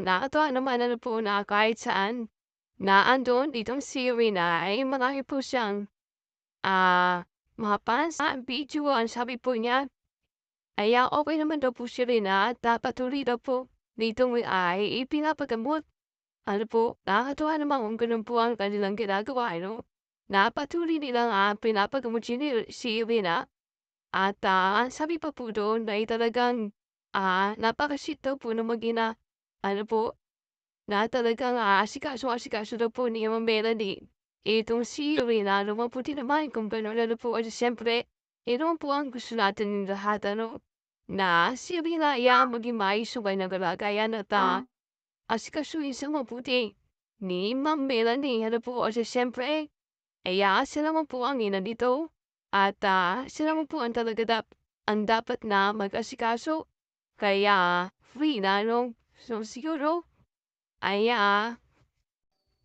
Nakakatuwa naman ano po na kahit saan na andun ditong si Rina ay marami po siyang ah, mga fans sa video. Ang sabi po niya ay ah, okay naman daw po si Rina at uh, patuloy daw po ditong ay ipinapagamot. Ano po, nakakatuwa naman kung ganun po ang kanilang ginagawa, ano? Na patuloy nilang ah, pinapagamot si, Rina. At ah, sabi pa po doon ay talagang ah, napaka-sweet daw po ng mag-ina ano po, na talagang aasikaso-asikaso daw po ni Ma'am Melanie. Itong si Rina naman po din naman kung gano'n ano po at siyempre, ito naman po ang gusto natin lahat ano, na si Rina ay maging maisugay na kalagayan at uh, asikasuhin sa mabuti ni Ma'am Melanie. Ano po at siyempre, ay uh, sila naman po ang ina dito at uh, sila naman po ang talaga dap ang dapat na mag-asikaso. Kaya, Rina, no, So, siguro, ay, ah,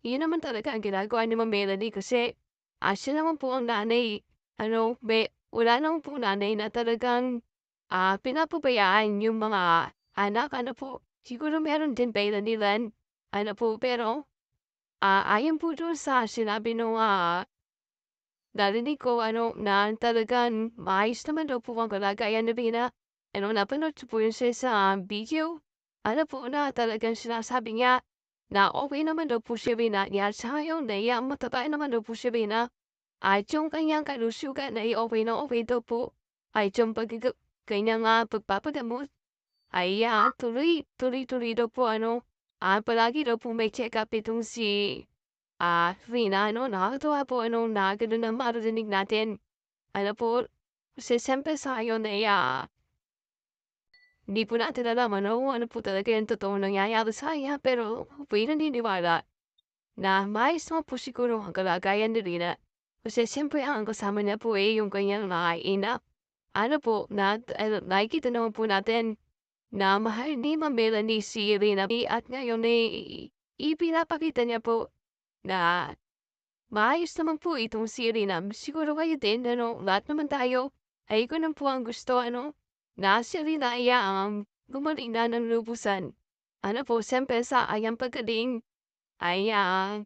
yun naman talaga ang ginagawa ni Ma'am Melanie kasi, ah, siya naman po ang nanay, ano, may, wala naman po nanay na talagang, ah, pinapabayaan yung mga anak, ano po, siguro meron din Melanie Len, ano po, pero, ah, ayon po doon sa sinabi nung, ah, narinig ko, ano, na talagang maayos naman daw po ang kalagayan ni Rina. Ano, napanood po yun sa sa video. Ano po na talagang sinasabi niya na okay naman daw po si Rina niya sa ngayon na iya mataba naman daw po si Rina. At yung kanyang kalusugan ay okay na okay daw po. Ay yung pag kanyang uh, pagpapagamot ay uh, tuloy, tuloy-tuloy daw po ano. Ah, palagi daw po may check-up itong si ah, uh, Rina, ano, nakakatawa po ano na ganun na maririnig natin. Ano po, kasi siyempre sa ngayon ay uh, hindi po natin alam ano, ano po talaga yung totoong nangyayari sa kanya pero ako'y naniniwala na maayos naman po siguro ang kalagayan ni Rina. Kasi siyempre ang kasama niya po eh yung kanyang mga ina. Ano po, na, uh, nakikita naman po natin na mahal ni Ma'am Melanie si Rina at ngayon eh ipinapakita niya po na maayos naman po itong si Rina. Siguro kayo din, ano, lahat naman tayo ay ko po ang gusto, ano, na si Rina ay um, gumaling na ng lubusan. Ano po, siyempre sa ayang pagkaling ay uh,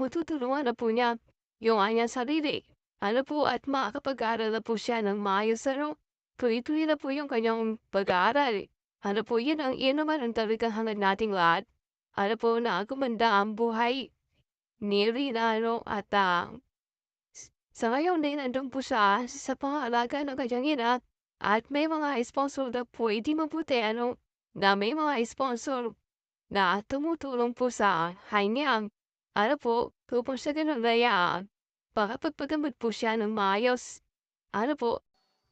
matutulungan na po niya yung kanyang sarili. Ano po, at makakapag-aaral na po siya ng maayos ano. Tuloy-tuloy na po yung kanyang pag-aaral. Ano po, yun ang yun naman ang talagang hangad nating lahat. Ano po, na gumanda ang buhay ni Rina, ano, at uh, sa ngayon din, nandun po siya sa pangalaga ng kanyang ina at may mga sponsor na pwede mabuti ano, na may mga sponsor na tumutulong po sa kanya. Ano po, kung sa ganun na para pagpagamot po siya ng maayos. Ano po,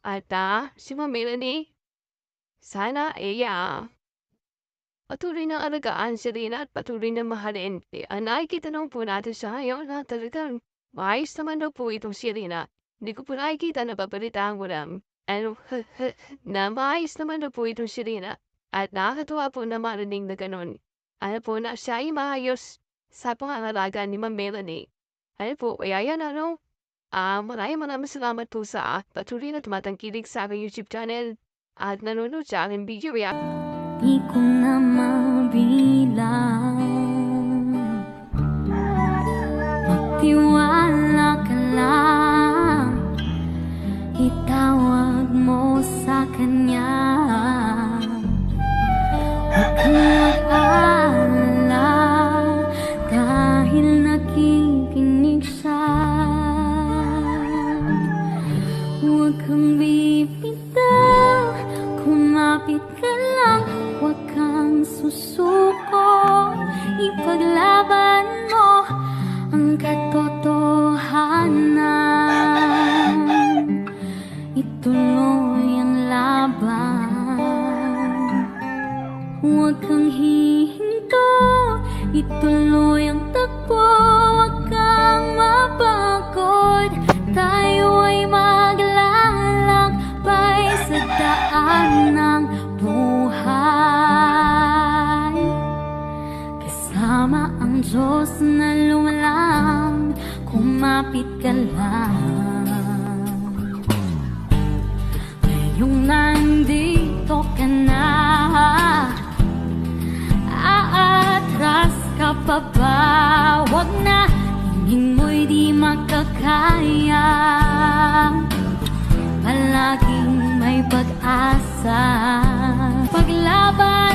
at uh, si Ma'am Melanie, sana iya patuloy na alagaan si Rina at patuloy na mahalin. Ang nakikita naman po natin sa ngayon na talagang maayos naman daw po itong si Rina. Hindi ko po nakikita na babalitaan ko lang ano, na maayos naman na po itong si Rina at nakakatuwa po na marinig na ganun. Ano po na siya ay maayos sa pangangalaga ni Ma'am Melanie. Ano po, kaya yan ano, ah, uh, maraming maraming salamat po sa patuloy na tumatangkilig sa aking YouTube channel at nanonood sa aking video react. Di ko na mabilang Magtiwala Itawag mo sa kanya Ituloy ang takbo kang mapagod. Tayo ay maglalakbay Sa daan buhay. Kasama ang Diyos na lumalang Kumapit ka lang. Nandito pa ba? Na, hingin mo'y di makakaya Palaging may pag-asa Paglaban